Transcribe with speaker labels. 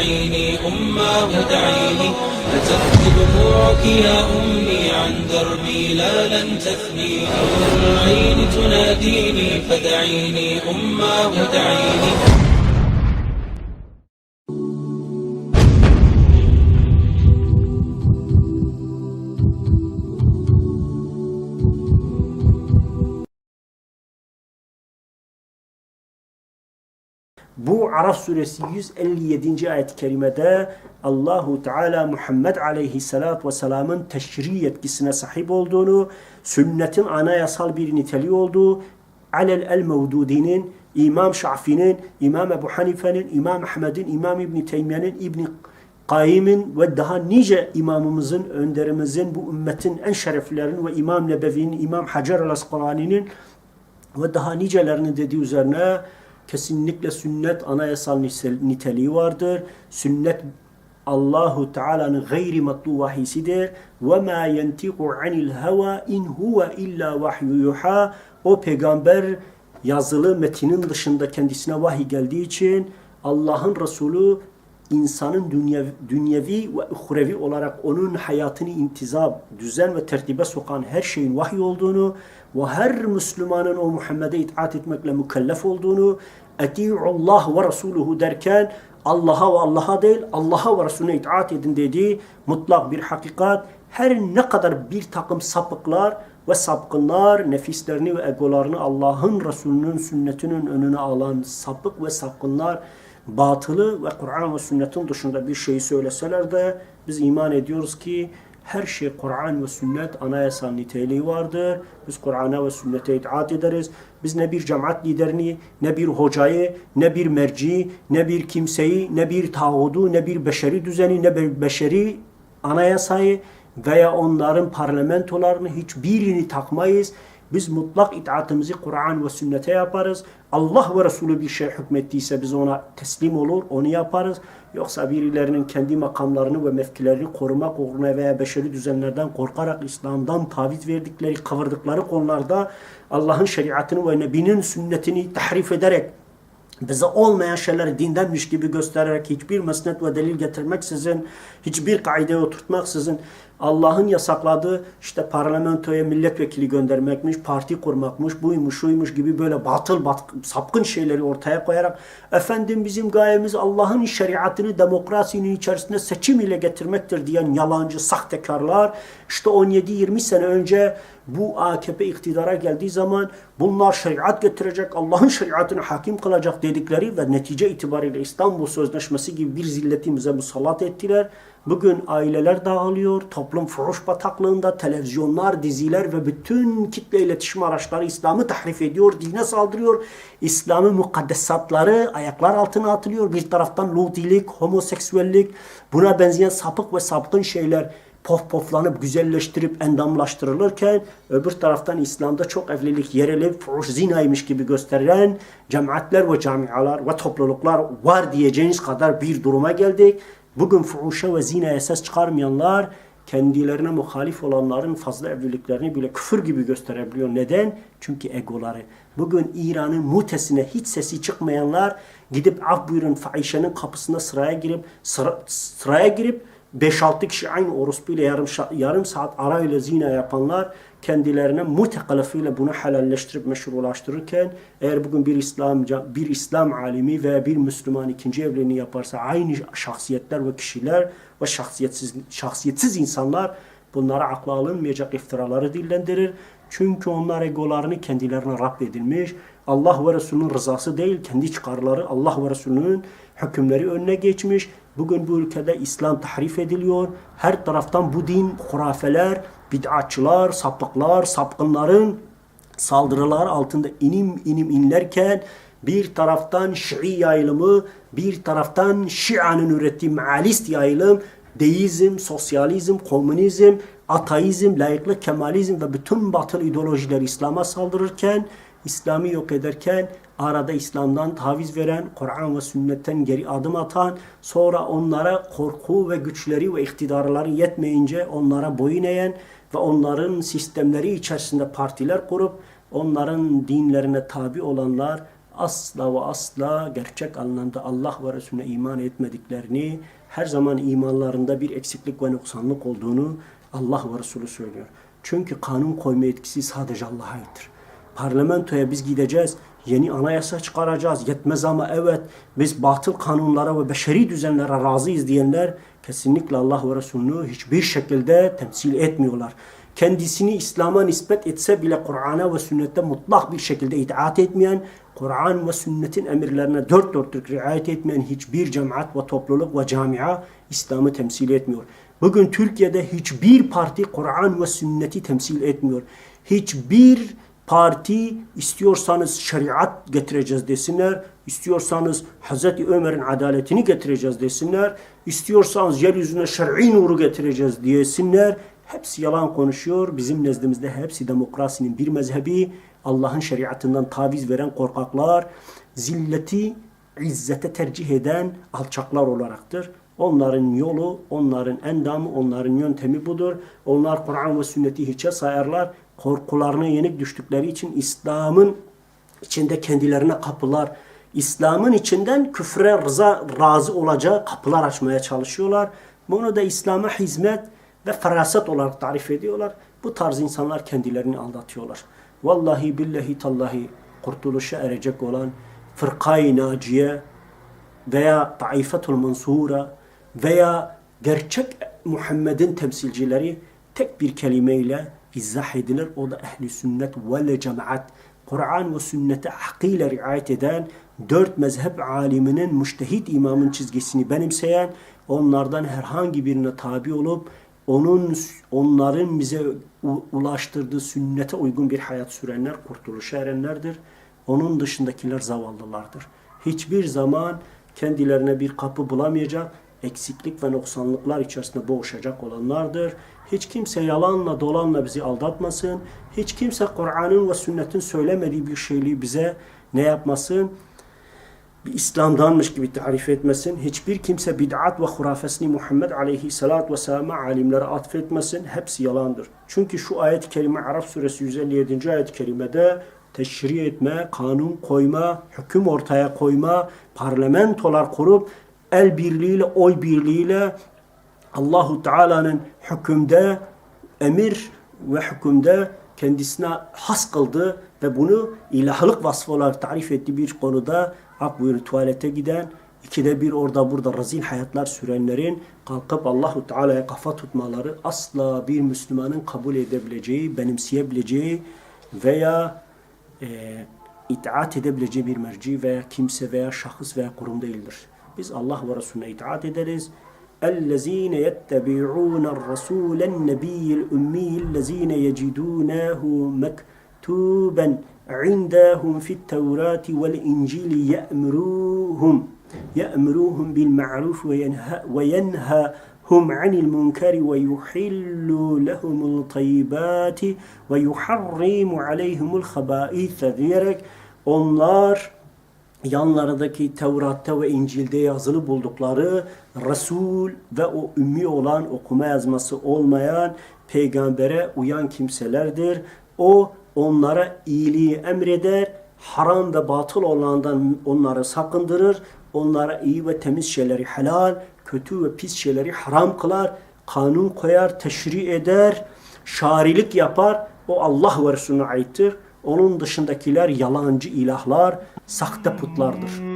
Speaker 1: دعيني أماه دعيني. فتبكي دموعك يا أمي عن دربي لا لن تثني. العين تناديني فدعيني أماه دعيني.
Speaker 2: Bu Araf suresi 157. ayet-i kerimede Allahu Teala Muhammed aleyhissalatü vesselamın teşri yetkisine sahip olduğunu, sünnetin anayasal bir niteliği olduğu, alel el mevdudinin, İmam Şafi'nin, İmam Ebu Hanife'nin, İmam Ahmed'in, İmam İbni Teymiye'nin, İbni Kayyim'in ve daha nice imamımızın, önderimizin, bu ümmetin en şereflilerinin ve İmam Nebevi'nin, İmam Hacer el-Asqalani'nin ve daha nicelerinin dediği üzerine kesinlikle sünnet anayasal niteliği vardır. Sünnet Allahu Teala'nın gayri matlu vahisidir. Ve ma yentiqu anil heva in huve illa vahyu yuha. O peygamber yazılı metinin dışında kendisine vahiy geldiği için Allah'ın Resulü insanın dünyevi, dünyevi ve uhrevi olarak onun hayatını intizam, düzen ve tertibe sokan her şeyin vahiy olduğunu ve her Müslümanın o Muhammed'e itaat etmekle mükellef olduğunu, Allah ve Resuluhu derken Allah'a ve Allah'a değil, Allah'a ve Resulüne itaat edin dediği mutlak bir hakikat. Her ne kadar bir takım sapıklar ve sapkınlar nefislerini ve egolarını Allah'ın Resulünün sünnetinin önüne alan sapık ve sapkınlar batılı ve Kur'an ve sünnetin dışında bir şey söyleseler de biz iman ediyoruz ki her şey Kur'an ve sünnet anayasal niteliği vardır. Biz Kur'an'a ve sünnete itaat ederiz. Biz ne bir cemaat liderini, ne bir hocayı, ne bir merci, ne bir kimseyi, ne bir tağudu, ne bir beşeri düzeni, ne bir beşeri anayasayı veya onların parlamentolarını hiçbirini takmayız. Biz mutlak itaatimizi Kur'an ve sünnete yaparız. Allah ve Resulü bir şey hükmettiyse biz ona teslim olur, onu yaparız. Yoksa birilerinin kendi makamlarını ve mevkilerini korumak uğruna veya beşeri düzenlerden korkarak İslam'dan taviz verdikleri, kavırdıkları konularda Allah'ın şeriatını ve Nebi'nin sünnetini tahrif ederek bize olmayan şeyleri dindenmiş gibi göstererek hiçbir mesnet ve delil getirmeksizin, hiçbir kaideye oturtmaksızın Allah'ın yasakladığı işte parlamentoya milletvekili göndermekmiş, parti kurmakmış, buymuş, şuymuş gibi böyle batıl, batıl sapkın şeyleri ortaya koyarak efendim bizim gayemiz Allah'ın şeriatını demokrasinin içerisinde seçim ile getirmektir diyen yalancı sahtekarlar işte 17-20 sene önce bu AKP iktidara geldiği zaman bunlar şeriat getirecek, Allah'ın şeriatını hakim kılacak dedikleri ve netice itibariyle İstanbul Sözleşmesi gibi bir zilletimize musallat ettiler. Bugün aileler dağılıyor, toplum fuhuş bataklığında, televizyonlar, diziler ve bütün kitle iletişim araçları İslam'ı tahrif ediyor, dine saldırıyor. İslam'ın mukaddesatları ayaklar altına atılıyor. Bir taraftan ludilik, homoseksüellik, buna benzeyen sapık ve sapkın şeyler pof poflanıp güzelleştirip endamlaştırılırken öbür taraftan İslam'da çok evlilik, yerelik, fuhuş, zinaymış gibi gösterilen cemaatler ve camialar ve topluluklar var diyeceğiniz kadar bir duruma geldik. Bugün fuhuşa ve zinaya ses çıkarmayanlar kendilerine muhalif olanların fazla evliliklerini bile küfür gibi gösterebiliyor. Neden? Çünkü egoları. Bugün İran'ın mutesine hiç sesi çıkmayanlar gidip af buyurun fahişenin kapısına sıraya girip sıra, sıraya girip 5-6 kişi aynı orospu ile yarım, yarım saat arayla zina yapanlar kendilerine mute kılıfıyla bunu helalleştirip meşrulaştırırken eğer bugün bir İslam bir İslam alimi veya bir Müslüman ikinci evliliğini yaparsa aynı şahsiyetler ve kişiler ve şahsiyetsiz şahsiyetsiz insanlar bunlara akla alınmayacak iftiraları dillendirir. Çünkü onlar egolarını kendilerine Rab edilmiş. Allah ve Resulünün rızası değil, kendi çıkarları Allah ve Resulünün hükümleri önüne geçmiş. Bugün bu ülkede İslam tahrif ediliyor. Her taraftan bu din, hurafeler, bid'atçılar, sapıklar, sapkınların saldırılar altında inim inim inlerken bir taraftan Şii yayılımı, bir taraftan Şia'nın ürettiği mealist yayılım, deizm, sosyalizm, komünizm, ateizm, layıklık, kemalizm ve bütün batıl ideolojiler İslam'a saldırırken, İslam'ı yok ederken arada İslam'dan taviz veren, Kur'an ve sünnetten geri adım atan, sonra onlara korku ve güçleri ve iktidarları yetmeyince onlara boyun eğen ve onların sistemleri içerisinde partiler kurup onların dinlerine tabi olanlar asla ve asla gerçek anlamda Allah ve Resulüne iman etmediklerini, her zaman imanlarında bir eksiklik ve noksanlık olduğunu Allah ve Resulü söylüyor. Çünkü kanun koyma etkisi sadece Allah'a aittir. Parlamentoya biz gideceğiz, yeni anayasa çıkaracağız. Yetmez ama evet biz batıl kanunlara ve beşeri düzenlere razıyız diyenler kesinlikle Allah ve Resulünü hiçbir şekilde temsil etmiyorlar. Kendisini İslam'a nispet etse bile Kur'an'a ve sünnete mutlak bir şekilde itaat etmeyen, Kur'an ve sünnetin emirlerine dört dörtlük riayet etmeyen hiçbir cemaat ve topluluk ve camia İslam'ı temsil etmiyor. Bugün Türkiye'de hiçbir parti Kur'an ve sünneti temsil etmiyor. Hiçbir parti istiyorsanız şeriat getireceğiz desinler, istiyorsanız Hz. Ömer'in adaletini getireceğiz desinler, istiyorsanız yeryüzüne şer'i nuru getireceğiz diyesinler. Hepsi yalan konuşuyor. Bizim nezdimizde hepsi demokrasinin bir mezhebi, Allah'ın şeriatından taviz veren korkaklar, zilleti izzete tercih eden alçaklar olaraktır. Onların yolu, onların endamı, onların yöntemi budur. Onlar Kur'an ve sünneti hiçe sayarlar. Korkularına yenik düştükleri için İslam'ın içinde kendilerine kapılar, İslam'ın içinden küfre rıza, razı olacağı kapılar açmaya çalışıyorlar. Bunu da İslam'a hizmet ve feraset olarak tarif ediyorlar. Bu tarz insanlar kendilerini aldatıyorlar. Vallahi billahi tallahi kurtuluşa erecek olan fırkayı naciye veya taifetul mansura veya gerçek Muhammed'in temsilcileri tek bir kelimeyle izah edilir. O da ehli sünnet ve cemaat. Kur'an ve sünnete hakkıyla riayet eden dört mezhep aliminin müştehit imamın çizgisini benimseyen onlardan herhangi birine tabi olup onun onların bize ulaştırdığı sünnete uygun bir hayat sürenler kurtuluşa erenlerdir. Onun dışındakiler zavallılardır. Hiçbir zaman kendilerine bir kapı bulamayacak, eksiklik ve noksanlıklar içerisinde boğuşacak olanlardır. Hiç kimse yalanla dolanla bizi aldatmasın. Hiç kimse Kur'an'ın ve sünnetin söylemediği bir şeyliği bize ne yapmasın? bir İslam'danmış gibi tarif etmesin. Hiçbir kimse bid'at ve hurafesini Muhammed aleyhissalatü vesselam'a alimlere atfetmesin. Hepsi yalandır. Çünkü şu ayet-i kerime Araf suresi 157. ayet-i kerimede teşri etme, kanun koyma, hüküm ortaya koyma, parlamentolar kurup el birliğiyle, oy birliğiyle Allahu Teala'nın hükümde, emir ve hükümde kendisine has kıldı ve bunu ilahlık vasfı olarak tarif ettiği bir konuda ak buyur tuvalete giden, ikide bir orada burada rezil hayatlar sürenlerin kalkıp Allahu Teala'ya kafa tutmaları asla bir Müslümanın kabul edebileceği, benimseyebileceği veya e, itaat edebileceği bir merci veya kimse veya şahıs veya kurum değildir. Biz Allah ve Resulüne itaat ederiz. اَلَّذ۪ينَ يَتَّبِعُونَ الرَّسُولَ النَّبِيِّ الْاُمِّيِّ الَّذ۪ينَ يَجِدُونَهُ مَكْتُوبًا عِنْدَهُمْ فِي التَّوْرَاتِ وَالْاِنْجِيلِ يَأْمُرُوهُمْ يَأْمُرُوهُمْ بِالْمَعْرُوفِ وَيَنْهَ- وَيَنْهَاهُمْ عَنِ الْمُنْكَرِ وَيُحِلُّ لَهُمُ الْطَيِّبَاتِ وَيُحَرِّمُ عَلَيْهِمُ الْخَبَائِثَ diyerek onlar yanlarındaki Tevrat'ta ve İncil'de yazılı buldukları Resul ve o ümmi olan okuma yazması olmayan peygambere uyan kimselerdir. O onlara iyiliği emreder, haram ve batıl olandan onları sakındırır, onlara iyi ve temiz şeyleri helal, kötü ve pis şeyleri haram kılar, kanun koyar, teşri eder, şarilik yapar. O Allah ve Resulüne aittir. Onun dışındakiler yalancı ilahlar, sahte putlardır.